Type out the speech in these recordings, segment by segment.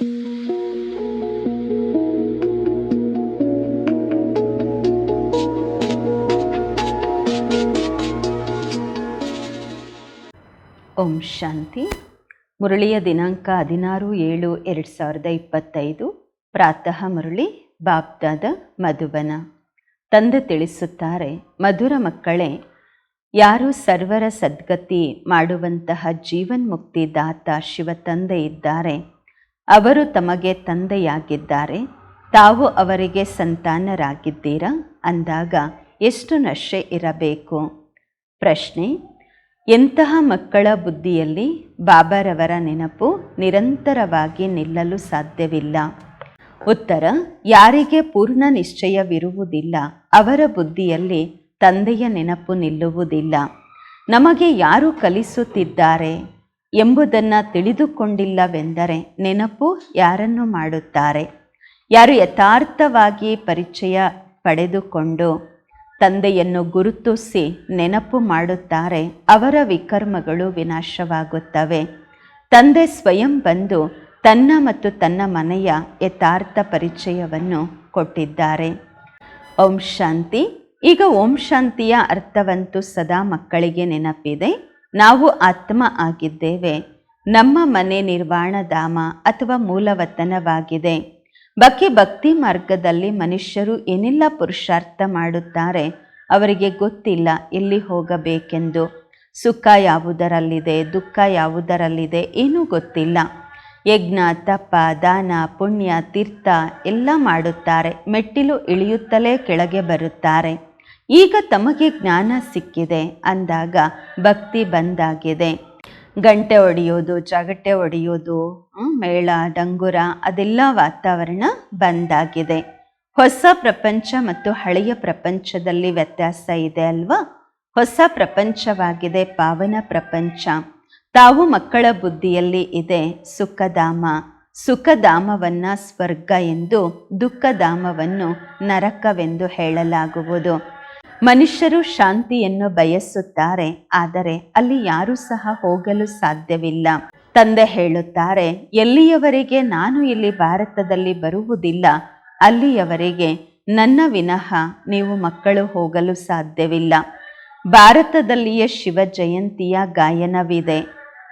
ಓಂ ಶಾಂತಿ. ಮುರಳಿಯ ದಿನಾಂಕ ಹದಿನಾರು ಏಳು ಎರಡು ಸಾವಿರದ ಇಪ್ಪತ್ತೈದು. ಪ್ರಾತಃ ಮುರಳಿ ಬಾಬ್ದಾದ ಮಧುಬನ ತಂದೆ ತಿಳಿಸುತ್ತಾರೆ, ಮಧುರ ಮಕ್ಕಳೇ, ಯಾರು ಸರ್ವರ ಸದ್ಗತಿ ಮಾಡುವಂತಹ ಜೀವನ್ಮುಕ್ತಿ ದಾತ ಶಿವ ತಂದೆ ಇದ್ದಾರೆ. ಅವರು ತಮಗೆ ತಂದೆಯಾಗಿದ್ದಾರೆ. ತಾವು ಅವರಿಗೆ ಸಂತಾನರಾಗಿದ್ದೀರಾ? ಅಂದಾಗ ಎಷ್ಟು ನಶೆ ಇರಬೇಕು? ಪ್ರಶ್ನೆ, ಎಂತಹ ಮಕ್ಕಳ ಬುದ್ಧಿಯಲ್ಲಿ ಬಾಬಾರವರ ನೆನಪು ನಿರಂತರವಾಗಿ ನಿಲ್ಲಲು ಸಾಧ್ಯವಿಲ್ಲ? ಉತ್ತರ, ಯಾರಿಗೆ ಪೂರ್ಣ ನಿಶ್ಚಯವಿರುವುದಿಲ್ಲ, ಅವರ ಬುದ್ಧಿಯಲ್ಲಿ ತಂದೆಯ ನೆನಪು ನಿಲ್ಲುವುದಿಲ್ಲ. ನಮಗೆ ಯಾರು ಕಲಿಸುತ್ತಿದ್ದಾರೆ? ಎಂಬುದನ್ನು ತಿಳಿದುಕೊಂಡಿಲ್ಲವೆಂದರೆ ನೆನಪು ಯಾರನ್ನು ಮಾಡುತ್ತಾರೆ? ಯಾರು ಯಥಾರ್ಥವಾಗಿ ಪರಿಚಯ ಪಡೆದುಕೊಂಡು ತಂದೆಯನ್ನು ಗುರುತಿಸಿ ನೆನಪು ಮಾಡುತ್ತಾರೆ, ಅವರ ವಿಕರ್ಮಗಳು ವಿನಾಶವಾಗುತ್ತವೆ. ತಂದೆ ಸ್ವಯಂ ಬಂದು ತನ್ನ ಮತ್ತು ತನ್ನ ಮನೆಯ ಯಥಾರ್ಥ ಪರಿಚಯವನ್ನು ಕೊಟ್ಟಿದ್ದಾರೆ. ಓಂ ಶಾಂತಿ. ಈಗ ಓಂ ಶಾಂತಿಯ ಅರ್ಥವಂತೂ ಸದಾ ಮಕ್ಕಳಿಗೆ ನೆನಪಿದೆ. ನಾವು ಆತ್ಮ ಆಗಿದ್ದೇವೆ. ನಮ್ಮ ಮನೆ ನಿರ್ವಾಣಧಾಮ ಅಥವಾ ಮೂಲವತನವಾಗಿದೆ. ಬಗ್ಗೆ ಭಕ್ತಿ ಮಾರ್ಗದಲ್ಲಿ ಮನುಷ್ಯರು ಏನೆಲ್ಲ ಪುರುಷಾರ್ಥ ಮಾಡುತ್ತಾರೆ ಅವರಿಗೆ ಗೊತ್ತಿಲ್ಲ ಎಲ್ಲಿ ಹೋಗಬೇಕೆಂದು. ಸುಖ ಯಾವುದರಲ್ಲಿದೆ, ದುಃಖ ಯಾವುದರಲ್ಲಿದೆ ಏನೂ ಗೊತ್ತಿಲ್ಲ. ಯಜ್ಞ, ತಪ, ದಾನ, ಪುಣ್ಯ, ತೀರ್ಥ ಎಲ್ಲ ಮಾಡುತ್ತಾರೆ, ಮೆಟ್ಟಿಲು ಇಳಿಯುತ್ತಲೇ ಕೆಳಗೆ ಬರುತ್ತಾರೆ. ಈಗ ತಮಗೆ ಜ್ಞಾನ ಸಿಕ್ಕಿದೆ ಅಂದಾಗ ಭಕ್ತಿ ಬಂದಾಗಿದೆ. ಗಂಟೆ ಹೊಡೆಯೋದು ಜಗಟೆ ಹೊಡೆಯೋದು ಮೇಳ, ಡಂಗುರ ಅದೆಲ್ಲ ವಾತಾವರಣ ಬಂದಾಗಿದೆ. ಹೊಸ ಪ್ರಪಂಚ ಮತ್ತು ಹಳೆಯ ಪ್ರಪಂಚದಲ್ಲಿ ವ್ಯತ್ಯಾಸ ಇದೆ ಅಲ್ವಾ? ಹೊಸ ಪ್ರಪಂಚವಾಗಿದೆ, ಪಾವನ ಪ್ರಪಂಚ. ತಾವು ಮಕ್ಕಳ ಬುದ್ಧಿಯಲ್ಲಿ ಇದೆ, ಸುಖಧಾಮ. ಸುಖಧಾಮವನ್ನ ಸ್ವರ್ಗ ಎಂದು ದುಃಖಧಾಮವನ್ನು ನರಕವೆಂದು ಹೇಳಲಾಗುವುದು. ಮನುಷ್ಯರು ಶಾಂತಿಯನ್ನು ಬಯಸುತ್ತಾರೆ, ಆದರೆ ಅಲ್ಲಿ ಯಾರೂ ಸಹ ಹೋಗಲು ಸಾಧ್ಯವಿಲ್ಲ. ತಂದೆ ಹೇಳುತ್ತಾರೆ, ಎಲ್ಲಿಯವರೆಗೆ ನಾನು ಇಲ್ಲಿ ಭಾರತದಲ್ಲಿ ಬರುವುದಿಲ್ಲ, ಅಲ್ಲಿಯವರೆಗೆ ನನ್ನ ವಿನಃ ನೀವು ಮಕ್ಕಳು ಹೋಗಲು ಸಾಧ್ಯವಿಲ್ಲ. ಭಾರತದಲ್ಲಿಯೇ ಶಿವ ಜಯಂತಿಯ ಗಾಯನವಿದೆ.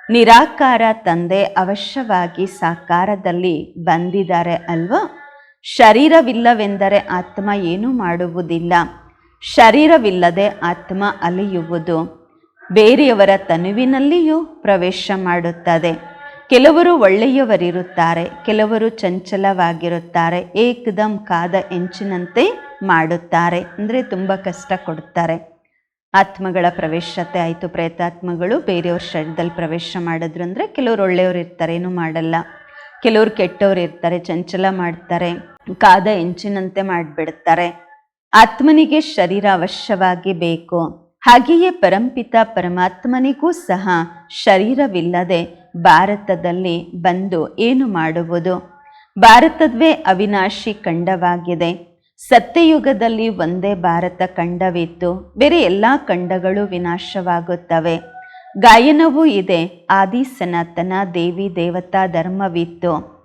ನಿರಾಕಾರ ತಂದೆ ಅವಶ್ಯವಾಗಿ ಸಾಕಾರದಲ್ಲಿ ಬಂದಿದ್ದಾರೆ ಅಲ್ವಾ? ಶರೀರವಿಲ್ಲವೆಂದರೆ ಆತ್ಮ ಏನೂ ಮಾಡುವುದಿಲ್ಲ. ಶರೀರವಿಲ್ಲದೆ ಆತ್ಮ ಅಲಿಯುವುದು. ಬೇರೆಯವರ ತನುವಿನಲ್ಲಿಯೂ ಪ್ರವೇಶ ಮಾಡುತ್ತದೆ. ಕೆಲವರು ಒಳ್ಳೆಯವರಿರುತ್ತಾರೆ, ಕೆಲವರು ಚಂಚಲವಾಗಿರುತ್ತಾರೆ, ಏಕದಂ ಕಾದ ಎಂಚಿನಂತೆ ಮಾಡುತ್ತಾರೆ. ಅಂದರೆ ತುಂಬ ಕಷ್ಟ ಕೊಡುತ್ತಾರೆ ಆತ್ಮಗಳ ಪ್ರವೇಶತೆ ಆಯಿತು, ಪ್ರೇತಾತ್ಮಗಳು ಬೇರೆಯವ್ರ ಶರೀರದಲ್ಲಿ ಪ್ರವೇಶ ಮಾಡಿದ್ರು ಅಂದರೆ ಕೆಲವರು ಒಳ್ಳೆಯವರು ಇರ್ತಾರೆ ಏನೂ ಮಾಡಲ್ಲ. ಕೆಲವರು ಕೆಟ್ಟವ್ರು ಇರ್ತಾರೆ ಚಂಚಲ ಮಾಡ್ತಾರೆ, ಕಾದ ಎಂಚಿನಂತೆ ಮಾಡಿಬಿಡ್ತಾರೆ. ಆತ್ಮನಿಗೆ ಶರೀರ ಅವಶ್ಯವಾಗಿ ಬೇಕು. ಹಾಗೆಯೇ ಪರಂಪಿತ ಪರಮಾತ್ಮನಿಗೂ ಸಹ ಶರೀರವಿಲ್ಲದೆ ಭಾರತದಲ್ಲಿ ಬಂದು ಏನು ಮಾಡುವುದು? ಭಾರತದ್ವೇ ಅವಿನಾಶಿ ಖಂಡವಾಗಿದೆ. ಸತ್ಯಯುಗದಲ್ಲಿ ಒಂದೇ ಭಾರತ ಖಂಡವಿತ್ತು. ಬೇರೆ ಎಲ್ಲ ಖಂಡಗಳು ವಿನಾಶವಾಗುತ್ತವೆ. ಗಾಯನವೂ ಇದೆ. ಆದಿ ಸನಾತನ ದೇವಿ ದೇವತಾ ಧರ್ಮವಿತ್ತು.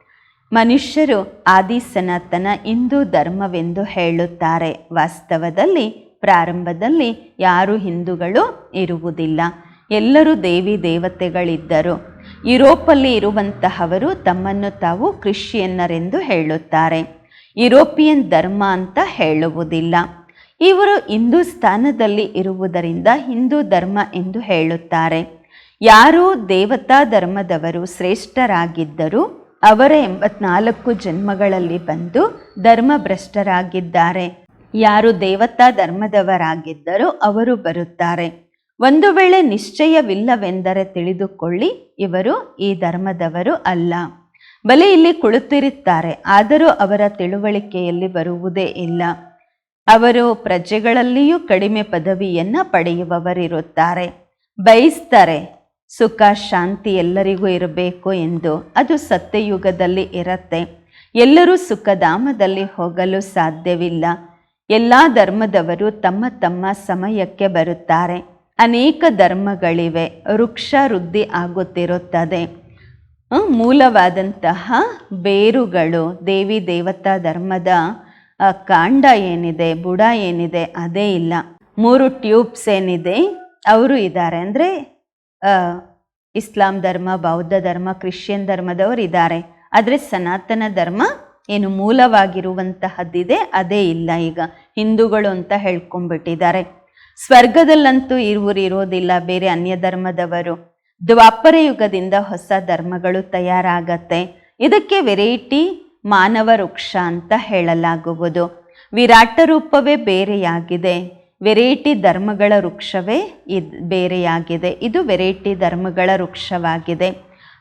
ಮನುಷ್ಯರು ಆದಿ ಸನಾತನ ಹಿಂದೂ ಧರ್ಮವೆಂದು ಹೇಳುತ್ತಾರೆ. ವಾಸ್ತವದಲ್ಲಿ, ಪ್ರಾರಂಭದಲ್ಲಿ ಯಾರು ಹಿಂದೂಗಳು ಇರುವುದಿಲ್ಲ. ಎಲ್ಲರೂ ದೇವಿ ದೇವತೆಗಳಿದ್ದರು. ಯುರೋಪಲ್ಲಿ ಇರುವಂತಹವರು ತಮ್ಮನ್ನು ತಾವು ಕ್ರಿಶ್ಚಿಯನ್ನರೆಂದು ಹೇಳುತ್ತಾರೆ. ಯುರೋಪಿಯನ್ ಧರ್ಮ ಅಂತ ಹೇಳುವುದಿಲ್ಲ. ಇವರು ಹಿಂದೂಸ್ಥಾನದಲ್ಲಿ ಇರುವುದರಿಂದ ಹಿಂದೂ ಧರ್ಮ ಎಂದು ಹೇಳುತ್ತಾರೆ. ಯಾರು ದೇವತಾ ಧರ್ಮದವರು ಶ್ರೇಷ್ಠರಾಗಿದ್ದರು ಅವರ ಎಂಬತ್ನಾಲ್ಕು ಜನ್ಮಗಳಲ್ಲಿ ಬಂದು ಧರ್ಮಭ್ರಷ್ಟರಾಗಿದ್ದಾರೆ. ಯಾರು ದೇವತಾ ಧರ್ಮದವರಾಗಿದ್ದರೂ ಅವರು ಬರುತ್ತಾರೆ. ಒಂದು ವೇಳೆ ನಿಶ್ಚಯವಿಲ್ಲವೆಂದರೆ ತಿಳಿದುಕೊಳ್ಳಿ, ಇವರು ಈ ಧರ್ಮದವರು ಅಲ್ಲ. ಬಲೆ ಇಲ್ಲಿ ಕುಳಿತಿರುತ್ತಾರೆ, ಆದರೂ ಅವರ ತಿಳುವಳಿಕೆಯಲ್ಲಿ ಬರುವುದೇ ಇಲ್ಲ. ಅವರು ಪ್ರಜೆಗಳಲ್ಲಿಯೂ ಕಡಿಮೆ ಪದವಿಯನ್ನು ಪಡೆಯುವವರಿರುತ್ತಾರೆ. ಬಯಸ್ತಾರೆ ಸುಖ, ಶಾಂತಿ ಎಲ್ಲರಿಗೂ ಇರಬೇಕು ಎಂದು ಅದು ಸತ್ಯಯುಗದಲ್ಲಿ ಇರತ್ತೆ. ಎಲ್ಲರೂ ಸುಖಧಾಮದಲ್ಲಿ ಹೋಗಲು ಸಾಧ್ಯವಿಲ್ಲ. ಎಲ್ಲ ಧರ್ಮದವರು ತಮ್ಮ ತಮ್ಮ ಸಮಯಕ್ಕೆ ಬರುತ್ತಾರೆ. ಅನೇಕ ಧರ್ಮಗಳಿವೆ, ವೃಕ್ಷ ವೃದ್ಧಿ ಆಗುತ್ತಿರುತ್ತದೆ. ಮೂಲವಾದಂತಹ ಬೇರುಗಳು, ದೇವಿ ದೇವತಾ ಧರ್ಮದ ಕಾಂಡ ಏನಿದೆ, ಬುಡ ಏನಿದೆ, ಅದೇ ಇಲ್ಲ. ಮೂರು ಟ್ಯೂಬ್ಸ್ ಏನಿದೆ, ಅವರು ಇದ್ದಾರೆ. ಅಂದರೆ ಇಸ್ಲಾಂ ಧರ್ಮ, ಬೌದ್ಧ ಧರ್ಮ, ಕ್ರಿಶ್ಚಿಯನ್ ಧರ್ಮದವರು ಇದ್ದಾರೆ. ಆದರೆ ಸನಾತನ ಧರ್ಮ ಏನು ಮೂಲವಾಗಿರುವಂತಹದ್ದಿದೆ, ಅದೇ ಇಲ್ಲ ಈಗ. ಹಿಂದೂಗಳು ಅಂತ ಹೇಳ್ಕೊಂಡ್ಬಿಟ್ಟಿದ್ದಾರೆ. ಸ್ವರ್ಗದಲ್ಲಂತೂ ಇರುವರು ಇರೋದಿಲ್ಲ, ಬೇರೆ ಅನ್ಯ ಧರ್ಮದವರು. ದ್ವಾಪರ ಯುಗದಿಂದ ಹೊಸ ಧರ್ಮಗಳು ತಯಾರಾಗತ್ತೆ. ಇದಕ್ಕೆ ವೆರೈಟಿ ಮಾನವ ವೃಕ್ಷ ಅಂತ ಹೇಳಲಾಗುವುದು. ವಿರಾಟ ರೂಪವೇ ಬೇರೆಯಾಗಿದೆ. ವೆರೈಟಿ ಧರ್ಮಗಳ ವೃಕ್ಷವೇ ಇದ್ ಬೇರೆಯಾಗಿದೆ. ಇದು ವೆರೈಟಿ ಧರ್ಮಗಳ ವೃಕ್ಷವಾಗಿದೆ.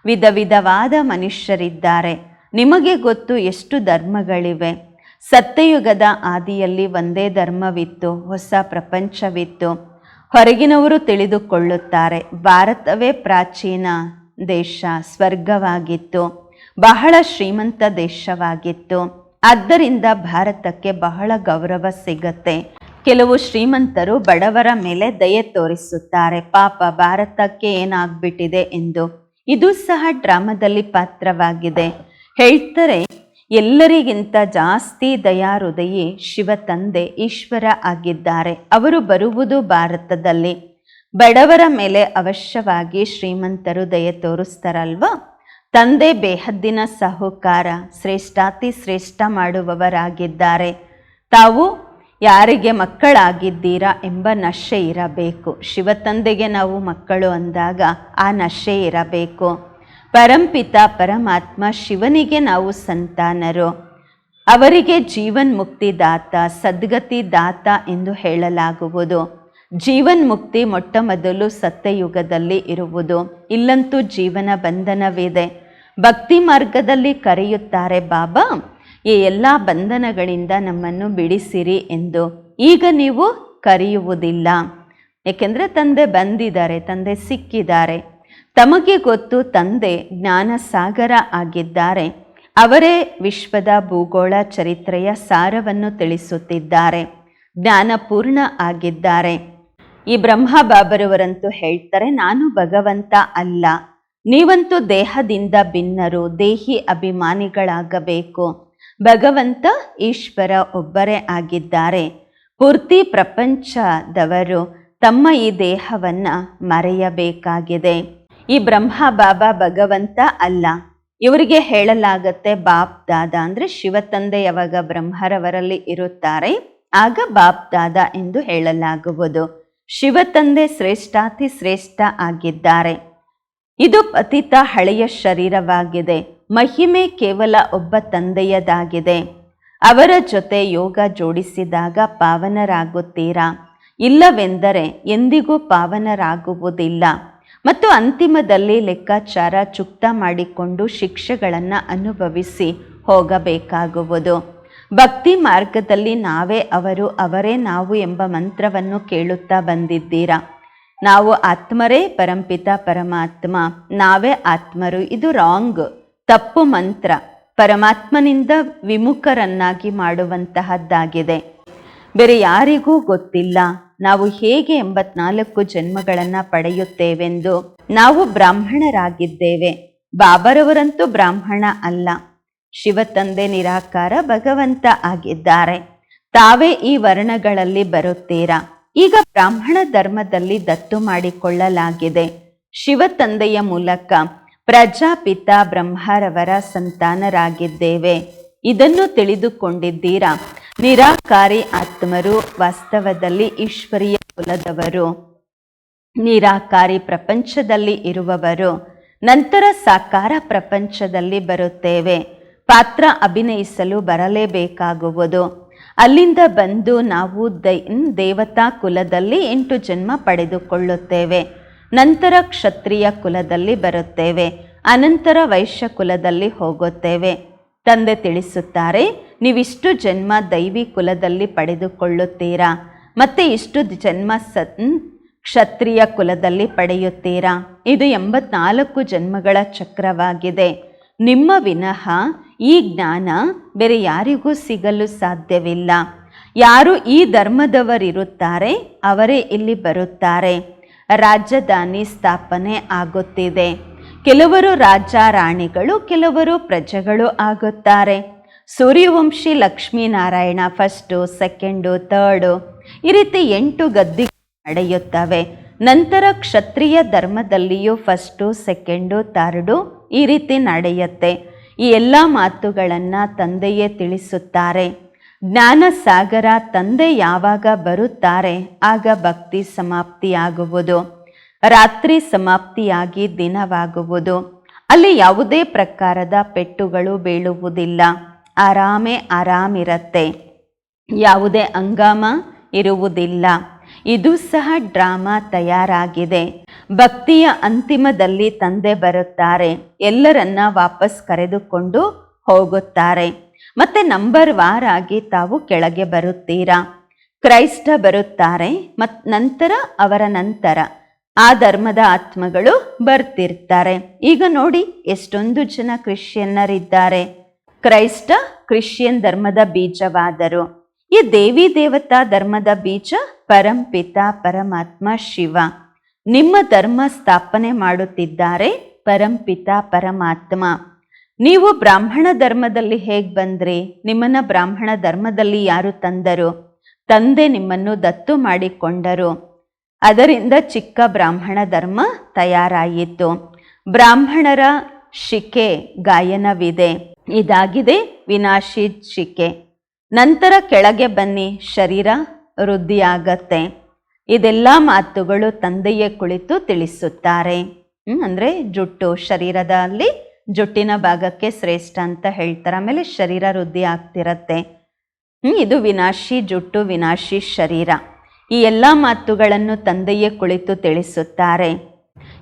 ವಿಧ ವಿಧವಾದ ಮನುಷ್ಯರಿದ್ದಾರೆ. ನಿಮಗೆ ಗೊತ್ತು ಎಷ್ಟು ಧರ್ಮಗಳಿವೆ? ಸತ್ಯಯುಗದ ಆದಿಯಲ್ಲಿ ಒಂದೇ ಧರ್ಮವಿತ್ತು, ಹೊಸ ಪ್ರಪಂಚವಿತ್ತು. ಹೊರಗಿನವರು ತಿಳಿದುಕೊಳ್ಳುತ್ತಾರೆ, ಭಾರತವೇ ಪ್ರಾಚೀನ ದೇಶ, ಸ್ವರ್ಗವಾಗಿತ್ತು. ಬಹಳ ಶ್ರೀಮಂತ ದೇಶವಾಗಿತ್ತು. ಆದ್ದರಿಂದ ಭಾರತಕ್ಕೆ ಬಹಳ ಗೌರವ ಸಿಗತ್ತೆ. ಕೆಲವು ಶ್ರೀಮಂತರು ಬಡವರ ಮೇಲೆ ದಯೆ ತೋರಿಸುತ್ತಾರೆ. ಪಾಪ ಭಾರತಕ್ಕೆ ಏನಾಗ್ಬಿಟ್ಟಿದೆ ಎಂದು. ಇದು ಸಹ ಡ್ರಾಮಾದಲ್ಲಿ ಪಾತ್ರವಾಗಿದೆ. ಹೇಳ್ತಾರೆ, ಎಲ್ಲರಿಗಿಂತ ಜಾಸ್ತಿ ದಯಾಹೃದಯಿ ಶಿವ ತಂದೆ, ಈಶ್ವರ ಆಗಿದ್ದಾರೆ. ಅವರು ಬರುವುದು ಭಾರತದಲ್ಲಿ. ಬಡವರ ಮೇಲೆ ಅವಶ್ಯವಾಗಿ ಶ್ರೀಮಂತರು ದಯೆ ತೋರಿಸ್ತಾರಲ್ವಾ? ತಂದೆ ಬೇಹದ್ದಿನ ಸಾಹುಕಾರ, ಶ್ರೇಷ್ಠಾತಿ ಶ್ರೇಷ್ಠ ಮಾಡುವವರಾಗಿದ್ದಾರೆ. ತಾವು ಯಾರಿಗೆ ಮಕ್ಕಳಾಗಿದ್ದೀರಾ ಎಂಬ ನಶೆ ಇರಬೇಕು. ಶಿವತಂದೆಗೆ ನಾವು ಮಕ್ಕಳು ಅಂದಾಗ ಆ ನಶೆ ಇರಬೇಕು. ಪರಂಪಿತ ಪರಮಾತ್ಮ ಶಿವನಿಗೆ ನಾವು ಸಂತಾನರು. ಅವರಿಗೆ ಜೀವನ್ ಮುಕ್ತಿ ದಾತ ಸದ್ಗತಿ ದಾತ ಎಂದು ಹೇಳಲಾಗುವುದು. ಜೀವನ್ ಮುಕ್ತಿ ಮೊಟ್ಟ ಮೊದಲು ಸತ್ಯಯುಗದಲ್ಲಿ ಇರುವುದು. ಇಲ್ಲಂತೂ ಜೀವನ ಬಂಧನವಿದೆ. ಭಕ್ತಿ ಮಾರ್ಗದಲ್ಲಿ ಕರೆಯುತ್ತಾರೆ, ಬಾಬಾ ಈ ಎಲ್ಲ ಬಂಧನಗಳಿಂದ ನಮ್ಮನ್ನು ಬಿಡಿಸಿರಿ ಎಂದು ಈಗ ನೀವು ಕರೆಯುವುದಿಲ್ಲ. ಏಕೆಂದರೆ ತಂದೆ ಬಂದಿದ್ದಾರೆ, ತಂದೆ ಸಿಕ್ಕಿದ್ದಾರೆ. ತಮಗೆ ಗೊತ್ತು ತಂದೆ ಜ್ಞಾನ ಸಾಗರ ಆಗಿದ್ದಾರೆ. ಅವರೇ ವಿಶ್ವದ ಭೂಗೋಳ ಚರಿತ್ರೆಯ ಸಾರವನ್ನು ತಿಳಿಸುತ್ತಿದ್ದಾರೆ. ಜ್ಞಾನಪೂರ್ಣ ಆಗಿದ್ದಾರೆ. ಈ ಬ್ರಹ್ಮ ಬಾಬರವರಂತೂ ಹೇಳ್ತಾರೆ, ನಾನು ಭಗವಂತ ಅಲ್ಲ. ನೀವಂತೂ ದೇಹದಿಂದ ಭಿನ್ನರು, ದೇಹಿ ಅಭಿಮಾನಿಗಳಾಗಬೇಕು. ಭಗವಂತ ಈಶ್ವರ ಒಬ್ಬರೇ ಆಗಿದ್ದಾರೆ. ಪೂರ್ತಿ ಪ್ರಪಂಚದವರು ತಮ್ಮ ಈ ದೇಹವನ್ನು ಮರೆಯಬೇಕಾಗಿದೆ. ಈ ಬ್ರಹ್ಮ ಬಾಬಾ ಭಗವಂತ ಅಲ್ಲ. ಇವರಿಗೆ ಹೇಳಲಾಗತ್ತೆ ಬಾಪ್ ದಾದ ಅಂದರೆ ಶಿವ ತಂದೆ ಯಾವಾಗ ಬ್ರಹ್ಮರವರಲ್ಲಿ ಇರುತ್ತಾರೆ, ಆಗ ಬಾಪ್ ದಾದ ಎಂದು ಹೇಳಲಾಗುವುದು. ಶಿವ ತಂದೆ ಶ್ರೇಷ್ಠಾತಿ ಶ್ರೇಷ್ಠ ಆಗಿದ್ದಾರೆ. ಇದು ಪತಿತ ಹಳೆಯ ಶರೀರವಾಗಿದೆ. ಮಹಿಮೆ ಕೇವಲ ಒಬ್ಬ ತಂದೆಯದಾಗಿದೆ. ಅವರ ಜೊತೆ ಯೋಗ ಜೋಡಿಸಿದಾಗ ಪಾವನರಾಗುತ್ತೀರಾ? ಇಲ್ಲವೆಂದರೆ ಎಂದಿಗೂ ಪಾವನರಾಗುವುದಿಲ್ಲ. ಮತ್ತು ಅಂತಿಮದಲ್ಲಿ ಲೆಕ್ಕಾಚಾರ ಚುಕ್ತ ಮಾಡಿಕೊಂಡು ಶಿಕ್ಷೆಗಳನ್ನು ಅನುಭವಿಸಿ ಹೋಗಬೇಕಾಗುವುದು. ಭಕ್ತಿ ಮಾರ್ಗದಲ್ಲಿ ನಾವೇ ಅವರು, ಅವರೇ ನಾವು ಎಂಬ ಮಂತ್ರವನ್ನು ಕೇಳುತ್ತಾ ಬಂದಿದ್ದೀರಾ? ನಾವು ಆತ್ಮರೇ ಪರಂಪಿತ ಪರಮಾತ್ಮ, ನಾವೇ ಆತ್ಮರು, ಇದು ರಾಂಗ್. ತಪ್ಪು ಮಂತ್ರ ಪರಮಾತ್ಮನಿಂದ ವಿಮುಖರನ್ನಾಗಿ ಮಾಡುವಂತಹದ್ದಾಗಿದೆ. ಬೇರೆ ಯಾರಿಗೂ ಗೊತ್ತಿಲ್ಲ ನಾವು ಹೇಗೆ ಎಂಬತ್ನಾಲ್ಕು ಜನ್ಮಗಳನ್ನು ಪಡೆಯುತ್ತೇವೆಂದು. ನಾವು ಬ್ರಾಹ್ಮಣರಾಗಿದ್ದೇವೆ. ಬಾಬರವರಂತೂ ಬ್ರಾಹ್ಮಣ ಅಲ್ಲ. ಶಿವ ತಂದೆ ನಿರಾಕಾರ ಭಗವಂತ ಆಗಿದ್ದಾರೆ. ತಾವೇ ಈ ವರ್ಣಗಳಲ್ಲಿ ಬರುತ್ತೀರಾ? ಈಗ ಬ್ರಾಹ್ಮಣ ಧರ್ಮದಲ್ಲಿ ದತ್ತು ಮಾಡಿಕೊಳ್ಳಲಾಗಿದೆ. ಶಿವ ತಂದೆಯ ಮೂಲಕ ಪ್ರಜಾಪಿತ ಬ್ರಹ್ಮರವರ ಸಂತಾನರಾಗಿದ್ದೇವೆ. ಇದನ್ನು ತಿಳಿದುಕೊಂಡಿದ್ದೀರಾ? ನಿರಾಕಾರಿ ಆತ್ಮರು ವಾಸ್ತವದಲ್ಲಿ ಈಶ್ವರೀಯ ಕುಲದವರು. ನಿರಾಕಾರಿ ಪ್ರಪಂಚದಲ್ಲಿ ಇರುವವರು. ನಂತರ ಸಾಕಾರ ಪ್ರಪಂಚದಲ್ಲಿ ಬರುತ್ತೇವೆ. ಪಾತ್ರ ಅಭಿನಯಿಸಲು ಬರಲೇಬೇಕಾಗುವುದು. ಅಲ್ಲಿಂದ ಬಂದು ನಾವು ದೈ ದೇವತಾ ಕುಲದಲ್ಲಿ ಎಂಟು ಜನ್ಮ ಪಡೆದುಕೊಳ್ಳುತ್ತೇವೆ. ನಂತರ ಕ್ಷತ್ರಿಯ ಕುಲದಲ್ಲಿ ಬರುತ್ತೇವೆ, ಅನಂತರ ವೈಶ್ಯ ಕುಲದಲ್ಲಿ ಹೋಗುತ್ತೇವೆ. ತಂದೆ ತಿಳಿಸುತ್ತಾರೆ, ನೀವಿಷ್ಟು ಜನ್ಮ ದೈವಿ ಕುಲದಲ್ಲಿ ಪಡೆದುಕೊಳ್ಳುತ್ತೀರಾ? ಮತ್ತೆ ಇಷ್ಟು ಜನ್ಮ ಸತ್, ಕ್ಷತ್ರಿಯ ಕುಲದಲ್ಲಿ ಪಡೆಯುತ್ತೀರಾ? ಇದು ಎಂಬತ್ನಾಲ್ಕು ಜನ್ಮಗಳ ಚಕ್ರವಾಗಿದೆ. ನಿಮ್ಮ ವಿನಃ ಈ ಜ್ಞಾನ ಬೇರೆ ಯಾರಿಗೂ ಸಿಗಲು ಸಾಧ್ಯವಿಲ್ಲ. ಯಾರು ಈ ಧರ್ಮದವರಿರುತ್ತಾರೆ, ಅವರೇ ಇಲ್ಲಿ ಬರುತ್ತಾರೆ. ರಾಜಧಾನಿ ಸ್ಥಾಪನೆ ಆಗುತ್ತಿದೆ. ಕೆಲವರು ರಾಜ ರಾಣಿಗಳು, ಕೆಲವರು ಪ್ರಜೆಗಳು ಆಗುತ್ತಾರೆ. Suryavanshi Lakshminarayana first second third ಈ ರೀತಿ ಎಂಟು ಗದ್ದಿ ನಡೆಯುತ್ತವೆ. ನಂತರ ಕ್ಷತ್ರಿಯ ಧರ್ಮದಲ್ಲಿಯೂ ಫಸ್ಟು ಸೆಕೆಂಡು ಥರ್ಡು ಈ ರೀತಿ ನಡೆಯುತ್ತೆ. ಈ ಎಲ್ಲ ಮಾತುಗಳನ್ನು ತಂದೆಯೇ ತಿಳಿಸುತ್ತಾರೆ. ಜ್ಞಾನ ಸಾಗರ ತಂದೆ ಯಾವಾಗ ಬರುತ್ತಾರೆ, ಆಗ ಭಕ್ತಿ ಸಮಾಪ್ತಿಯಾಗುವುದು. ರಾತ್ರಿ ಸಮಾಪ್ತಿಯಾಗಿ ದಿನವಾಗುವುದು. ಅಲ್ಲಿ ಯಾವುದೇ ಪ್ರಕಾರದ ಪೆಟ್ಟುಗಳು ಬೀಳುವುದಿಲ್ಲ. ಆರಾಮೇ ಆರಾಮಿರತ್ತೆ. ಯಾವುದೇ ಹಂಗಾಮ ಇರುವುದಿಲ್ಲ. ಇದು ಸಹ ಡ್ರಾಮಾ ತಯಾರಾಗಿದೆ. ಭಕ್ತಿಯ ಅಂತಿಮದಲ್ಲಿ ತಂದೆ ಬರುತ್ತಾರೆ. ಎಲ್ಲರನ್ನ ವಾಪಸ್ ಕರೆದುಕೊಂಡು ಹೋಗುತ್ತಾರೆ. ಮತ್ತೆ ನಂಬರ್ ವಾರ್ ಆಗಿ ತಾವು ಕೆಳಗೆ ಬರುತ್ತೀರಾ? ಕ್ರೈಸ್ತ ಬರುತ್ತಾರೆ, ಮತ್ ನಂತರ ಅವರ ನಂತರ ಆ ಧರ್ಮದ ಆತ್ಮಗಳು ಬರ್ತಿರ್ತಾರೆ. ಈಗ ನೋಡಿ, ಎಷ್ಟೊಂದು ಜನ ಕ್ರಿಶ್ಚಿಯನ್ನರಿದ್ದಾರೆ. ಕ್ರೈಸ್ತ ಕ್ರಿಶ್ಚಿಯನ್ ಧರ್ಮದ ಬೀಜವಾದರು. ಈ ದೇವಿ ದೇವತಾ ಧರ್ಮದ ಬೀಜ ಪರಂಪಿತ ಪರಮಾತ್ಮ ಶಿವ. ನಿಮ್ಮ ಧರ್ಮ ಸ್ಥಾಪನೆ ಮಾಡುತ್ತಿದ್ದಾರೆ ಪರಂಪಿತ ಪರಮಾತ್ಮ. ನೀವು ಬ್ರಾಹ್ಮಣ ಧರ್ಮದಲ್ಲಿ ಹೇಗೆ ಬಂದ್ರಿ? ನಿಮ್ಮನ್ನ ಬ್ರಾಹ್ಮಣ ಧರ್ಮದಲ್ಲಿ ಯಾರು ತಂದರು? ತಂದೆ ನಿಮ್ಮನ್ನು ದತ್ತು ಮಾಡಿಕೊಂಡರು. ಅದರಿಂದ ಚಿಕ್ಕ ಬ್ರಾಹ್ಮಣ ಧರ್ಮ ತಯಾರಾಯಿತು. ಬ್ರಾಹ್ಮಣರ ಶಿಕೆ ಗಾಯನವಿದೆ. ಇದಾಗಿದೆ ವಿನಾಶಿ ಶಿಕೆ ನಂತರ ಕೆಳಗೆ ಬನ್ನಿ, ಶರೀರ ವೃದ್ಧಿಯಾಗತ್ತೆ. ಇದೆಲ್ಲ ಮಾತುಗಳು ತಂದೆಯೇ ಕುಳಿತು ತಿಳಿಸುತ್ತಾರೆ. ಅಂದರೆ ಜುಟ್ಟು ಶರೀರದಲ್ಲಿ ಜುಟ್ಟಿನ ಭಾಗಕ್ಕೆ ಶ್ರೇಷ್ಠ ಅಂತ ಹೇಳ್ತಾರೆ. ಆಮೇಲೆ ಶರೀರ ವೃದ್ಧಿ ಆಗ್ತಿರತ್ತೆ. ಇದು ವಿನಾಶಿ ಜುಟ್ಟು, ವಿನಾಶಿ ಶರೀರ. ಈ ಎಲ್ಲ ಮಾತುಗಳನ್ನು ತಂದೆಯೇ ಕುಳಿತು ತಿಳಿಸುತ್ತಾರೆ.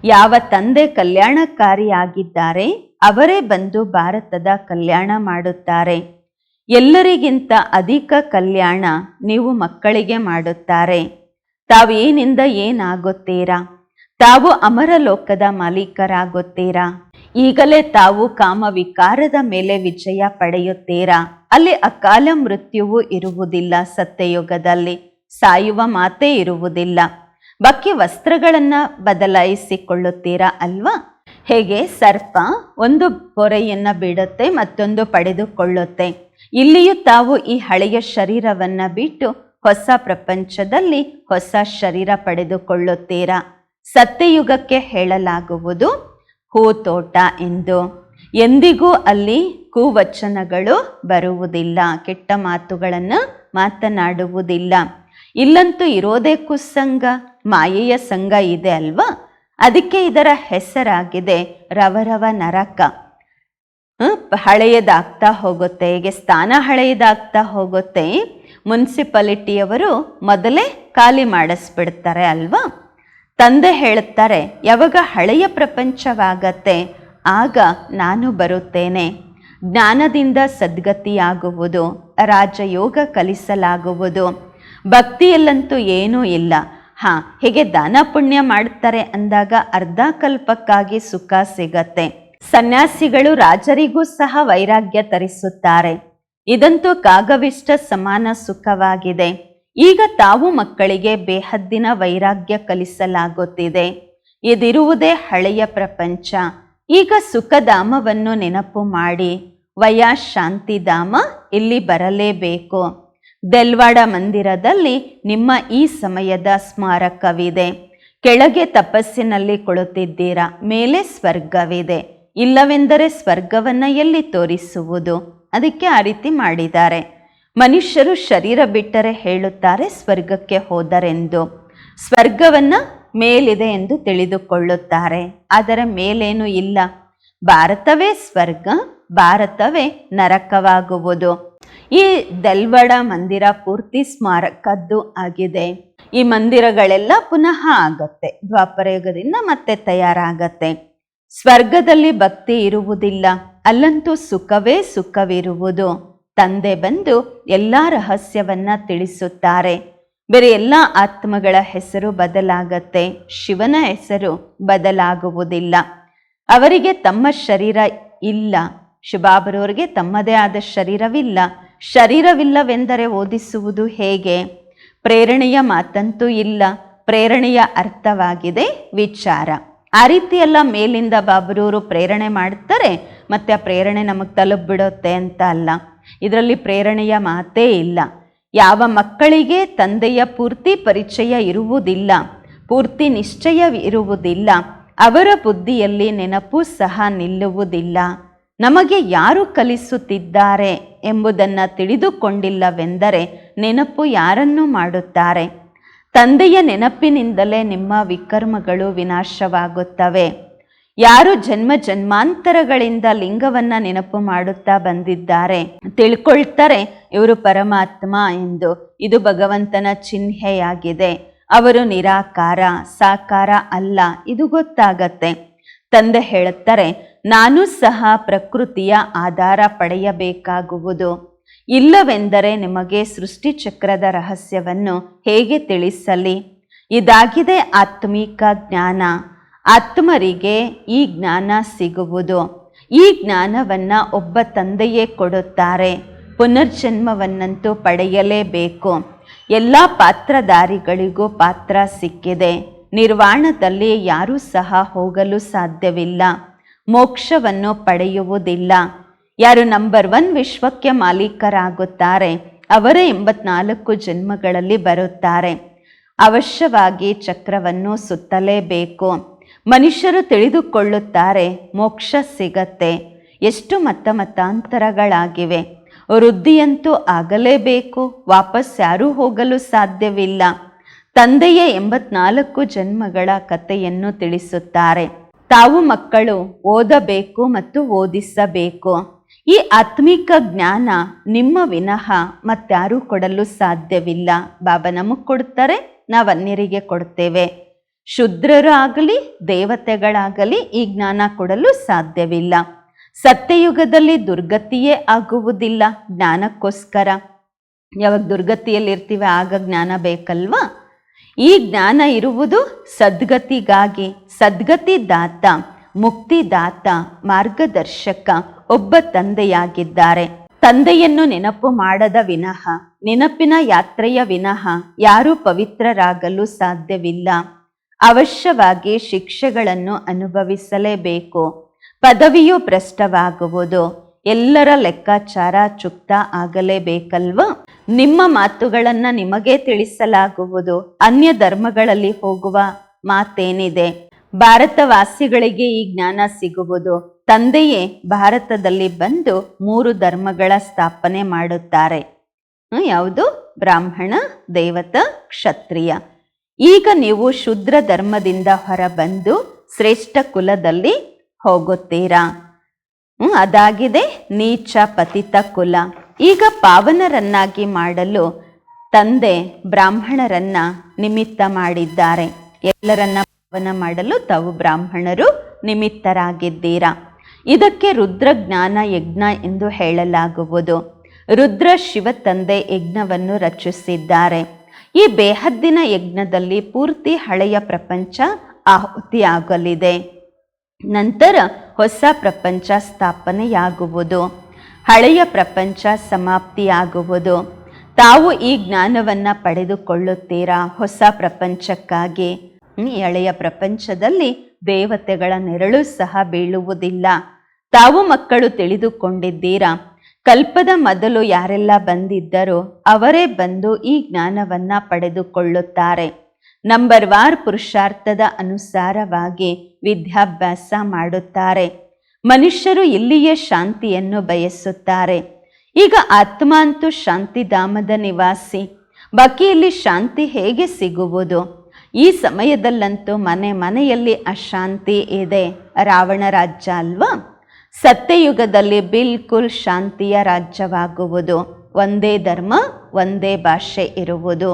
ಯಾವ ತಂದೆ ಕಲ್ಯಾಣಕಾರಿಯಾಗಿದ್ದಾರೆ, ಅವರೇ ಬಂದು ಭಾರತದ ಕಲ್ಯಾಣ ಮಾಡುತ್ತಾರೆ. ಎಲ್ಲರಿಗಿಂತ ಅಧಿಕ ಕಲ್ಯಾಣ ನೀವು ಮಕ್ಕಳಿಗೆ ಮಾಡುತ್ತಾರೆ. ತಾವೇನಿಂದ ಏನಾಗುತ್ತೀರಾ? ತಾವು ಅಮರ ಲೋಕದ ಮಾಲೀಕರಾಗುತ್ತೀರಾ? ಈಗಲೇ ತಾವು ಕಾಮವಿಕಾರದ ಮೇಲೆ ವಿಜಯ ಪಡೆಯುತ್ತೀರಾ? ಅಲ್ಲಿ ಅಕಾಲ ಮೃತ್ಯುವು ಇರುವುದಿಲ್ಲ ಸತ್ಯಯುಗದಲ್ಲಿ, ಸಾಯುವ ಮಾತೇ ಇರುವುದಿಲ್ಲ. ಬಕ್ಕಿ ವಸ್ತ್ರಗಳನ್ನ ಬದಲಾಯಿಸಿಕೊಳ್ಳುತ್ತೀರಾ ಅಲ್ವಾ? ಹೇಗೆ? ಸರ್ಪ ಒಂದು ಪೊರೆಯನ್ನ ಬಿಡುತ್ತೆ, ಮತ್ತೊಂದು ಪಡೆದುಕೊಳ್ಳುತ್ತೆ. ಇಲ್ಲಿಯೂ ತಾವು ಈ ಹಳೆಯ ಶರೀರವನ್ನ ಬಿಟ್ಟು ಹೊಸ ಪ್ರಪಂಚದಲ್ಲಿ ಹೊಸ ಶರೀರ ಪಡೆದುಕೊಳ್ಳುತ್ತೀರಾ? ಸತ್ಯಯುಗಕ್ಕೆ ಹೇಳಲಾಗುವುದು ಹೂತೋಟ ಎಂದು. ಎಂದಿಗೂ ಅಲ್ಲಿ ಕುವಚನಗಳು ಬರುವುದಿಲ್ಲ, ಕೆಟ್ಟ ಮಾತುಗಳನ್ನು ಮಾತನಾಡುವುದಿಲ್ಲ. ಇಲ್ಲಂತೂ ಇರೋದೇ ಕುಸಂಗ ಮಾಯೆಯ ಸಂಘ ಇದೆ ಅಲ್ವಾ? ಅದಕ್ಕೆ ಇದರ ಹೆಸರಾಗಿದೆ ರವರವ ನರಕ. ಹಳೆಯದಾಗ್ತಾ ಹೋಗುತ್ತೆ, ಹೇಗೆ ಸ್ಥಾನ ಹಳೆಯದಾಗ್ತಾ ಹೋಗುತ್ತೆ, ಮುನ್ಸಿಪಾಲಿಟಿಯವರು ಮೊದಲೇ ಖಾಲಿ ಮಾಡಿಸ್ಬಿಡ್ತಾರೆ ಅಲ್ವಾ? ತಂದೆ ಹೇಳುತ್ತಾರೆ, ಯಾವಾಗ ಹಳೆಯ ಪ್ರಪಂಚವಾಗತ್ತೆ, ಆಗ ನಾನು ಬರುತ್ತೇನೆ. ಜ್ಞಾನದಿಂದ ಸದ್ಗತಿಯಾಗುವುದು, ರಾಜಯೋಗ ಕಲಿಸಲಾಗುವುದು. ಭಕ್ತಿಯಲ್ಲಂತೂ ಏನೂ ಇಲ್ಲ. ಹಾ, ಹೀಗೆ ದಾನ ಪುಣ್ಯ ಮಾಡ್ತಾರೆ ಅಂದಾಗ ಅರ್ಧ ಕಲ್ಪಕ್ಕಾಗಿ ಸುಖ ಸಿಗತ್ತೆ. ಸನ್ಯಾಸಿಗಳು ರಾಜರಿಗೂ ಸಹ ವೈರಾಗ್ಯ ತರಿಸುತ್ತಾರೆ. ಇದಂತೂ ಕಾಗವಿಷ್ಟ ಸಮಾನ ಸುಖವಾಗಿದೆ. ಈಗ ತಾವು ಮಕ್ಕಳಿಗೆ ಬೇಹದ್ದಿನ ವೈರಾಗ್ಯ ಕಲಿಸಲಾಗುತ್ತಿದೆ. ಇದಿರುವುದೇ ಹಳೆಯ ಪ್ರಪಂಚ. ಈಗ ಸುಖಧಾಮವನ್ನು ನೆನಪು ಮಾಡಿ. ವಯ ಶಾಂತಿಧಾಮ ಇಲ್ಲಿ ಬರಲೇಬೇಕು. ದೆಲ್ವಾಡ ಮಂದಿರದಲ್ಲಿ ನಿಮ್ಮ ಈ ಸಮಯದ ಸ್ಮಾರಕವಿದೆ. ಕೆಳಗೆ ತಪಸ್ಸಿನಲ್ಲಿ ಕುಳಿತಿದ್ದೀರಾ ಮೇಲೆ ಸ್ವರ್ಗವಿದೆ. ಇಲ್ಲವೆಂದರೆ ಸ್ವರ್ಗವನ್ನು ಎಲ್ಲಿ ತೋರಿಸುವುದು? ಅದಕ್ಕೆ ಆ ರೀತಿ ಮಾಡಿದ್ದಾರೆ. ಮನುಷ್ಯರು ಶರೀರ ಬಿಟ್ಟರೆ ಹೇಳುತ್ತಾರೆ, ಸ್ವರ್ಗಕ್ಕೆ ಹೋದರೆಂದು. ಸ್ವರ್ಗವನ್ನು ಮೇಲಿದೆ ಎಂದು ತಿಳಿದುಕೊಳ್ಳುತ್ತಾರೆ. ಅದರ ಮೇಲೇನೂ ಇಲ್ಲ. ಭಾರತವೇ ಸ್ವರ್ಗ, ಭಾರತವೇ ನರಕವಾಗುವುದು. ಈ ದಲ್ವಡ ಮಂದಿರ ಪೂರ್ತಿ ಸ್ಮಾರಕದ್ದು ಆಗಿದೆ. ಈ ಮಂದಿರಗಳೆಲ್ಲ ಪುನಃ ಆಗತ್ತೆ. ದ್ವಾಪರ ಯುಗದಿಂದ ಮತ್ತೆ ತಯಾರಾಗತ್ತೆ. ಸ್ವರ್ಗದಲ್ಲಿ ಭಕ್ತಿ ಇರುವುದಿಲ್ಲ. ಅಲ್ಲಂತೂ ಸುಖವೇ ಸುಖವಿರುವುದು. ತಂದೆ ಬಂದು ಎಲ್ಲ ರಹಸ್ಯವನ್ನ ತಿಳಿಸುತ್ತಾರೆ. ಬೇರೆ ಎಲ್ಲ ಆತ್ಮಗಳ ಹೆಸರು ಬದಲಾಗತ್ತೆ. ಶಿವನ ಹೆಸರು ಬದಲಾಗುವುದಿಲ್ಲ. ಅವರಿಗೆ ತಮ್ಮ ಶರೀರ ಇಲ್ಲ. ಶುಭಾಬರವರಿಗೆ ತಮ್ಮದೇ ಆದ ಶರೀರವಿಲ್ಲ. ಶರೀರವಿಲ್ಲವೆಂದರೆ ಓದಿಸುವುದು ಹೇಗೆ? ಪ್ರೇರಣೆಯ ಮಾತಂತೂ ಇಲ್ಲ. ಪ್ರೇರಣೆಯ ಅರ್ಥವಾಗಿದೆ ವಿಚಾರ. ಆ ರೀತಿಯೆಲ್ಲ ಮೇಲಿಂದ ಬಾಬರೂರು ಪ್ರೇರಣೆ ಮಾಡ್ತಾರೆ. ಮತ್ತೆ ಆ ಪ್ರೇರಣೆ ನಮಗೆ ತಲುಪಿಬಿಡುತ್ತೆ ಅಂತ ಅಲ್ಲ. ಇದರಲ್ಲಿ ಪ್ರೇರಣೆಯ ಮಾತೇ ಇಲ್ಲ. ಯಾವ ಮಕ್ಕಳಿಗೆ ತಂದೆಯ ಪೂರ್ತಿ ಪರಿಚಯ ಇರುವುದಿಲ್ಲ, ಪೂರ್ತಿ ನಿಶ್ಚಯ ಇರುವುದಿಲ್ಲ, ಅವರ ಬುದ್ಧಿಯಲ್ಲಿ ನೆನಪು ಸಹ ನಿಲ್ಲುವುದಿಲ್ಲ. ನಮಗೆ ಯಾರು ಕಲಿಸುತ್ತಿದ್ದಾರೆ ಎಂಬುದನ್ನು ತಿಳಿದುಕೊಂಡಿಲ್ಲವೆಂದರೆ ನೆನಪು ಯಾರನ್ನು ಮಾಡುತ್ತಾರೆ? ತಂದೆಯ ನೆನಪಿನಿಂದಲೇ ನಿಮ್ಮ ವಿಕರ್ಮಗಳು ವಿನಾಶವಾಗುತ್ತವೆ. ಯಾರು ಜನ್ಮ ಜನ್ಮಾಂತರಗಳಿಂದ ಲಿಂಗವನ್ನ ನೆನಪು ಮಾಡುತ್ತಾ ಬಂದಿದ್ದಾರೆ ತಿಳ್ಕೊಳ್ತಾರೆ ಇವರು ಪರಮಾತ್ಮ ಎಂದು. ಇದು ಭಗವಂತನ ಚಿಹ್ನೆಯಾಗಿದೆ. ಅವರು ನಿರಾಕಾರ, ಸಾಕಾರ ಅಲ್ಲ, ಇದು ಗೊತ್ತಾಗತ್ತೆ. ತಂದೆ ಹೇಳುತ್ತಾರೆ ನಾನು ಸಹ ಪ್ರಕೃತಿಯ ಆಧಾರ ಪಡೆಯಬೇಕಾಗುವುದು. ಇಲ್ಲವೆಂದರೆ ನಿಮಗೆ ಸೃಷ್ಟಿಚಕ್ರದ ರಹಸ್ಯವನ್ನು ಹೇಗೆ ತಿಳಿಸಲಿ? ಇದಾಗಿದೆ ಆತ್ಮಿಕ ಜ್ಞಾನ. ಆತ್ಮರಿಗೆ ಈ ಜ್ಞಾನ ಸಿಗುವುದು. ಈ ಜ್ಞಾನವನ್ನು ಒಬ್ಬ ತಂದೆಯೇ ಕೊಡುತ್ತಾರೆ. ಪುನರ್ಜನ್ಮವನ್ನಂತೂ ಪಡೆಯಲೇಬೇಕು. ಎಲ್ಲ ಪಾತ್ರಧಾರಿಗಳಿಗೂ ಪಾತ್ರ ಸಿಕ್ಕಿದೆ. ನಿರ್ವಾಣದಲ್ಲಿ ಯಾರೂ ಸಹ ಹೋಗಲು ಸಾಧ್ಯವಿಲ್ಲ. ಮೋಕ್ಷವನ್ನು ಪಡೆಯುವುದಿಲ್ಲ. ಯಾರು ನಂಬರ್ ಒನ್ ವಿಶ್ವಕ್ಕೆ ಮಾಲೀಕರಾಗುತ್ತಾರೆ, ಅವರೇ ಎಂಬತ್ನಾಲ್ಕು ಜನ್ಮಗಳಲ್ಲಿ ಬರುತ್ತಾರೆ. ಅವಶ್ಯವಾಗಿ ಚಕ್ರವನ್ನು ಸುತ್ತಲೇಬೇಕು. ಮನುಷ್ಯರು ತಿಳಿದುಕೊಳ್ಳುತ್ತಾರೆ, ಮೋಕ್ಷ ಸಿಗತ್ತೆ. ಎಷ್ಟು ಮತ್ತ ಮತಾಂತರಗಳಾಗಿವೆ ವೃದ್ಧಿಯಂತೂ ಆಗಲೇಬೇಕು, ವಾಪಸ್ ಯಾರೂ ಹೋಗಲು ಸಾಧ್ಯವಿಲ್ಲ. ತಂದೆಯೇ ಎಂಬತ್ನಾಲ್ಕು ಜನ್ಮಗಳ ಕಥೆಯನ್ನು ತಿಳಿಸುತ್ತಾರೆ. ತಾವು ಮಕ್ಕಳು ಓದಬೇಕು ಮತ್ತು ಓದಿಸಬೇಕು. ಈ ಆತ್ಮಿಕ ಜ್ಞಾನ ನಿಮ್ಮ ವಿನಃ ಮತ್ತಾರೂ ಕೊಡಲು ಸಾಧ್ಯವಿಲ್ಲ. ಬಾಬಾ ನಮಗೆ ಕೊಡ್ತಾರೆ, ನಾವು ಅನ್ಯರಿಗೆ ಕೊಡ್ತೇವೆ. ಶುದ್ರರು ಆಗಲಿ ದೇವತೆಗಳಾಗಲಿ ಈ ಜ್ಞಾನ ಕೊಡಲು ಸಾಧ್ಯವಿಲ್ಲ. ಸತ್ಯಯುಗದಲ್ಲಿ ದುರ್ಗತಿಯೇ ಆಗುವುದಿಲ್ಲ, ಜ್ಞಾನಕ್ಕೋಸ್ಕರ. ಯಾವಾಗ ದುರ್ಗತಿಯಲ್ಲಿ ಇರ್ತೀವಿ ಆಗ ಜ್ಞಾನ ಬೇಕಲ್ವಾ? ಈ ಜ್ಞಾನ ಇರುವುದು ಸದ್ಗತಿಗಾಗಿ ಸದ್ಗತಿ ದಾತ ಮುಕ್ತಿದಾತ, ಮಾರ್ಗದರ್ಶಕ, ಒಬ್ಬ ತಂದೆಯಾಗಿದ್ದಾರೆ. ತಂದೆಯನ್ನು ನೆನಪು ಮಾಡದ ವಿನಃ ನೆನಪಿನ ಯಾತ್ರೆಯ ವಿನಃ ಯಾರೂ ಪವಿತ್ರರಾಗಲು ಸಾಧ್ಯವಿಲ್ಲ. ಅವಶ್ಯವಾಗಿ ಶಿಕ್ಷೆಗಳನ್ನು ಅನುಭವಿಸಲೇಬೇಕು. ಪದವಿಯು ಭ್ರಷ್ಟವಾಗುವುದು. ಎಲ್ಲರ ಲೆಕ್ಕಾಚಾರ ಚುಕ್ತ ಆಗಲೇಬೇಕಲ್ವಾ? ನಿಮ್ಮ ಮಾತುಗಳನ್ನು ನಿಮಗೆ ತಿಳಿಸಲಾಗುವುದು. ಅನ್ಯ ಧರ್ಮಗಳಲ್ಲಿ ಹೋಗುವ ಮಾತೇನಿದೆ. ಭಾರತವಾಸಿಗಳಿಗೆ ಈ ಜ್ಞಾನ ಸಿಗುವುದು. ತಂದೆಯೇ ಭಾರತದಲ್ಲಿ ಬಂದು ಮೂರು ಧರ್ಮಗಳ ಸ್ಥಾಪನೆ ಮಾಡುತ್ತಾರೆ. ಯಾವುದು? ಬ್ರಾಹ್ಮಣ, ದೇವತ, ಕ್ಷತ್ರಿಯ. ಈಗ ನೀವು ಶುದ್ರ ಧರ್ಮದಿಂದ ಹೊರಬಂದು ಶ್ರೇಷ್ಠ ಕುಲದಲ್ಲಿ ಹೋಗುತ್ತೀರಾ? ಅದಾಗಿದೆ ನೀಚ ಪತಿತ ಕುಲ. ಈಗ ಪಾವನರನ್ನಾಗಿ ಮಾಡಲು ತಂದೆ ಬ್ರಾಹ್ಮಣರನ್ನ ನಿಮಿತ್ತ ಮಾಡಿದ್ದಾರೆ. ಎಲ್ಲರನ್ನ ಪಾವನ ಮಾಡಲು ತಾವು ಬ್ರಾಹ್ಮಣರು ನಿಮಿತ್ತರಾಗಿದ್ದೀರಾ? ಇದಕ್ಕೆ ರುದ್ರ ಜ್ಞಾನ ಯಜ್ಞ ಎಂದು ಹೇಳಲಾಗುವುದು. ರುದ್ರ ಶಿವ ತಂದೆ ಯಜ್ಞವನ್ನು ರಚಿಸಿದ್ದಾರೆ. ಈ ಬೇಹದ್ದಿನ ಯಜ್ಞದಲ್ಲಿ ಪೂರ್ತಿ ಹಳೆಯ ಪ್ರಪಂಚ ಆಹುತಿಯಾಗಲಿದೆ. ನಂತರ ಹೊಸ ಪ್ರಪಂಚ ಸ್ಥಾಪನೆಯಾಗುವುದು. ಹಳೆಯ ಪ್ರಪಂಚ ಸಮಾಪ್ತಿಯಾಗುವುದು. ತಾವು ಈ ಜ್ಞಾನವನ್ನ ಪಡೆದುಕೊಳ್ಳುತ್ತೀರಾ ಹೊಸ ಪ್ರಪಂಚಕ್ಕಾಗಿ? ಹಳೆಯ ಪ್ರಪಂಚದಲ್ಲಿ ದೇವತೆಗಳ ನೆರಳು ಸಹ ಬೀಳುವುದಿಲ್ಲ. ತಾವು ಮಕ್ಕಳು ತಿಳಿದುಕೊಂಡಿದ್ದೀರಾ? ಕಲ್ಪದ ಮೊದಲು ಯಾರೆಲ್ಲ ಬಂದಿದ್ದರೋ ಅವರೇ ಬಂದು ಈ ಜ್ಞಾನವನ್ನ ಪಡೆದುಕೊಳ್ಳುತ್ತಾರೆ. ನಂಬರ್ ವಾರ್ ಪುರುಷಾರ್ಥದ ಅನುಸಾರವಾಗಿ ವಿದ್ಯಾಭ್ಯಾಸ ಮಾಡುತ್ತಾರೆ. ಮನುಷ್ಯರು ಇಲ್ಲಿಯೇ ಶಾಂತಿಯನ್ನು ಬಯಸುತ್ತಾರೆ. ಈಗ ಆತ್ಮ ಅಂತೂ ಶಾಂತಿಧಾಮದ ನಿವಾಸಿ. ಬಾಕಿಯಲ್ಲಿ ಶಾಂತಿ ಹೇಗೆ ಸಿಗುವುದು? ಈ ಸಮಯದಲ್ಲಂತೂ ಮನೆ ಮನೆಯಲ್ಲಿ ಅಶಾಂತಿ ಇದೆ. ರಾವಣ ರಾಜ್ಯ ಅಲ್ವಾ? ಸತ್ಯಯುಗದಲ್ಲಿ ಬಿಲ್ಕುಲ್ ಶಾಂತಿಯ ರಾಜ್ಯವಾಗುವುದು. ಒಂದೇ ಧರ್ಮ, ಒಂದೇ ಭಾಷೆ ಇರುವುದು.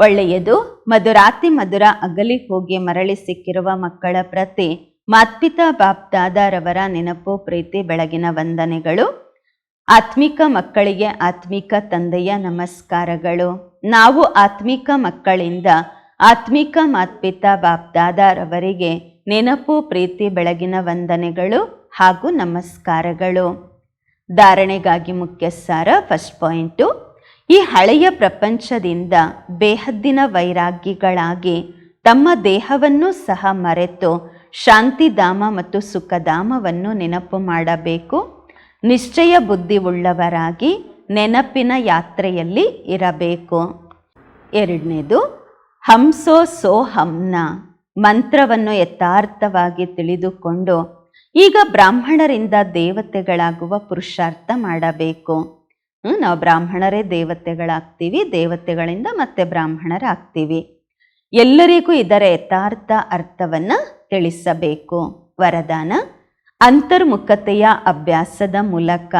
ಒಳ್ಳೆಯದು, ಮಧುರಾತಿ ಮಧುರ ಅಗಲಿ ಹೋಗಿ ಮರಳಿ ಸಿಕ್ಕಿರುವ ಮಕ್ಕಳ ಪ್ರತಿ, ಮಾತ್ಪಿತಾ ಬಾಪ್ದಾದರವರ ನೆನಪು, ಪ್ರೀತಿ, ಬೆಳಗಿನ ವಂದನೆಗಳು. ಆತ್ಮಿಕ ಮಕ್ಕಳಿಗೆ ಆತ್ಮಿಕ ತಂದೆಯ ನಮಸ್ಕಾರಗಳು. ನಾವು ಆತ್ಮಿಕ ಮಕ್ಕಳಿಂದ ಆತ್ಮಿಕ ಮಾತ್ಪಿತಾ ಬಾಪ್ದಾದರವರಿಗೆ ನೆನಪು, ಪ್ರೀತಿ, ಬೆಳಗಿನ ವಂದನೆಗಳು. ಹಾಗೂ ನಮಸ್ಕಾರಗಳು. ಧಾರಣೆಗಾಗಿ ಮುಖ್ಯ ಸಾರ ಫಸ್ಟ್ ಪಾಯಿಂಟು, ಈ ಹಳೆಯ ಪ್ರಪಂಚದಿಂದ ಬೇಹದ್ದಿನ ವೈರಾಗ್ಯಗಳಾಗಿ ತಮ್ಮ ದೇಹವನ್ನು ಸಹ ಮರೆತು ಶಾಂತಿಧಾಮ ಮತ್ತು ಸುಖಧಾಮವನ್ನು ನೆನಪು ಮಾಡಬೇಕು. ನಿಶ್ಚಯ ಬುದ್ಧಿ ಉಳ್ಳವರಾಗಿ ನೆನಪಿನ ಯಾತ್ರೆಯಲ್ಲಿ ಇರಬೇಕು. ಎರಡನೇದು, ಹಂಸೋ ಸೋ ಹಂನ, ಮಂತ್ರವನ್ನು ಯಥಾರ್ಥವಾಗಿ ತಿಳಿದುಕೊಂಡು ಈಗ ಬ್ರಾಹ್ಮಣರಿಂದ ದೇವತೆಗಳಾಗುವ ಪುರುಷಾರ್ಥ ಮಾಡಬೇಕು. ನಾವು ಬ್ರಾಹ್ಮಣರೇ ದೇವತೆಗಳಾಗ್ತೀವಿ, ದೇವತೆಗಳಿಂದ ಮತ್ತೆ ಬ್ರಾಹ್ಮಣರಾಗ್ತೀವಿ. ಎಲ್ಲರಿಗೂ ಇದರ ಯಥಾರ್ಥ ಅರ್ಥವನ್ನು ತಿಳಿಸಬೇಕು. ವರದಾನ, ಅಂತರ್ಮುಖತೆಯ ಅಭ್ಯಾಸದ ಮೂಲಕ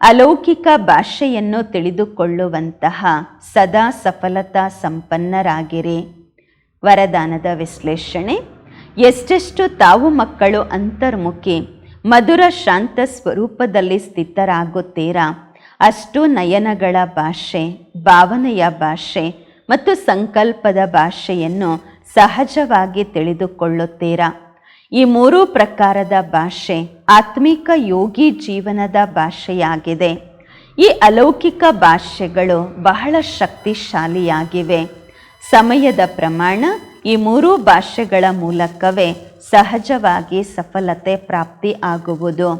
ಅಲೌಕಿಕ ಭಾಷೆಯನ್ನು ತಿಳಿದುಕೊಳ್ಳುವಂತಹ ಸದಾ ಸಫಲತಾ ಸಂಪನ್ನರಾಗಿರಿ. ವರದಾನದ ವಿಶ್ಲೇಷಣೆ ಎಷ್ಟೆಷ್ಟು ತಾವು ಮಕ್ಕಳು ಅಂತರ್ಮುಖಿ, ಮಧುರ ಶಾಂತ ಸ್ವರೂಪದಲ್ಲಿ ಸ್ಥಿತರಾಗುತ್ತೀರಾ? ಅಷ್ಟು ನಯನಗಳ ಭಾಷೆ, ಭಾವನೆಯ ಭಾಷೆ ಮತ್ತು ಸಂಕಲ್ಪದ ಭಾಷೆಯನ್ನು ಸಹಜವಾಗಿ ತಿಳಿದುಕೊಳ್ಳುತ್ತೀರಾ? ಈ ಮೂರು ಪ್ರಕಾರದ ಭಾಷೆ ಆತ್ಮಿಕ ಯೋಗಿ ಜೀವನದ ಭಾಷೆಯಾಗಿದೆ. ಈ ಅಲೌಕಿಕ ಭಾಷೆಗಳು ಬಹಳ ಶಕ್ತಿಶಾಲಿಯಾಗಿವೆ. ಸಮಯದ ಪ್ರಮಾಣ ಈ ಮೂರೂ ಭಾಷೆಗಳ ಮೂಲಕವೇ ಸಹಜವಾಗಿ ಸಫಲತೆ ಪ್ರಾಪ್ತಿ ಆಗುವುದು.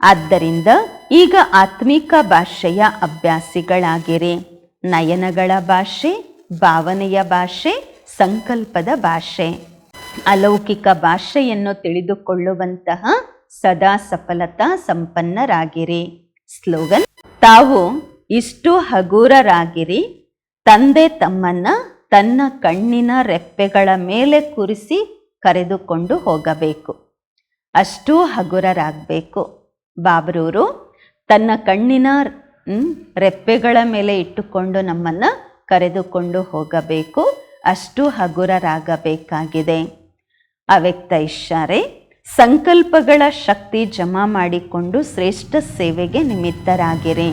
ಆದ್ದರಿಂದ ಈಗ ಆತ್ಮಿಕ ಭಾಷೆಯ ಅಭ್ಯಾಸಿಗಳಾಗಿರಿ. ನಯನಗಳ ಭಾಷೆ, ಭಾವನೆಯ ಭಾಷೆ, ಸಂಕಲ್ಪದ ಭಾಷೆ. ಅಲೌಕಿಕ ಭಾಷೆಯನ್ನು ತಿಳಿದುಕೊಳ್ಳುವಂತಹ ಸದಾ ಸಫಲತಾ ಸಂಪನ್ನರಾಗಿರಿ. ಸ್ಲೋಗನ್, ತಾವು ಇಷ್ಟು ಹಗುರರಾಗಿರಿ, ತಂದೆ ತಮ್ಮನ್ನ ತನ್ನ ಕಣ್ಣಿನ ರೆಪ್ಪೆಗಳ ಮೇಲೆ ಕೂರಿಸಿ ಕರೆದುಕೊಂಡು ಹೋಗಬೇಕು. ಅಷ್ಟೂ ಹಗುರರಾಗಬೇಕು. ಬಾಬರೂರು, ತನ್ನ ಕಣ್ಣಿನ ರೆಪ್ಪೆಗಳ ಮೇಲೆ ಇಟ್ಟುಕೊಂಡು ನಮ್ಮನ್ನು ಕರೆದುಕೊಂಡು ಹೋಗಬೇಕು. ಅಷ್ಟು ಹಗುರರಾಗಬೇಕಾಗಿದೆ. ಅವ್ಯಕ್ತ ಇಷಾರೆ ಸಂಕಲ್ಪಗಳ ಶಕ್ತಿ ಜಮಾ ಮಾಡಿಕೊಂಡು ಶ್ರೇಷ್ಠ ಸೇವೆಗೆ ನಿಮಿತ್ತರಾಗಿರಿ.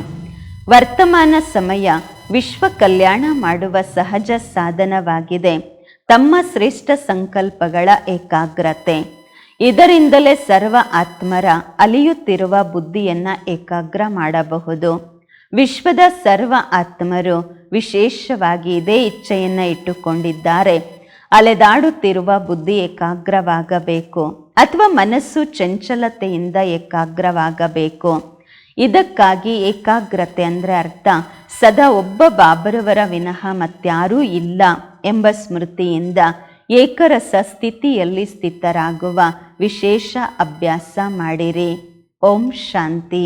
ವರ್ತಮಾನ ಸಮಯ ವಿಶ್ವ ಕಲ್ಯಾಣ ಮಾಡುವ ಸಹಜ ಸಾಧನವಾಗಿದೆ. ತಮ್ಮ ಶ್ರೇಷ್ಠ ಸಂಕಲ್ಪಗಳ ಏಕಾಗ್ರತೆ. ಇದರಿಂದಲೇ ಸರ್ವ ಆತ್ಮರ ಅಲಿಯುತ್ತಿರುವ ಬುದ್ಧಿಯನ್ನು ಏಕಾಗ್ರ ಮಾಡಬಹುದು. ವಿಶ್ವದ ಸರ್ವ ಆತ್ಮರು ವಿಶೇಷವಾಗಿ ಇದೇ ಇಚ್ಛೆಯನ್ನು ಇಟ್ಟುಕೊಂಡಿದ್ದಾರೆ. ಅಲೆದಾಡುತ್ತಿರುವ ಬುದ್ಧಿ ಏಕಾಗ್ರವಾಗಬೇಕು. ಅಥವಾ ಮನಸ್ಸು ಚಂಚಲತೆಯಿಂದ ಏಕಾಗ್ರವಾಗಬೇಕು. ಇದಕ್ಕಾಗಿ ಏಕಾಗ್ರತೆ ಅಂದರೆ ಅರ್ಥ. ಸದಾ ಒಬ್ಬ ಬಾಬರವರ ವಿನಃ ಮತ್ಯಾರೂ ಇಲ್ಲ ಎಂಬ ಸ್ಮೃತಿಯಿಂದ ಏಕರಸ ಸ್ಥಿತಿಯಲ್ಲಿ ಸ್ಥಿತರಾಗುವ ವಿಶೇಷ ಅಭ್ಯಾಸ ಮಾಡಿರಿ. ಓಂ ಶಾಂತಿ.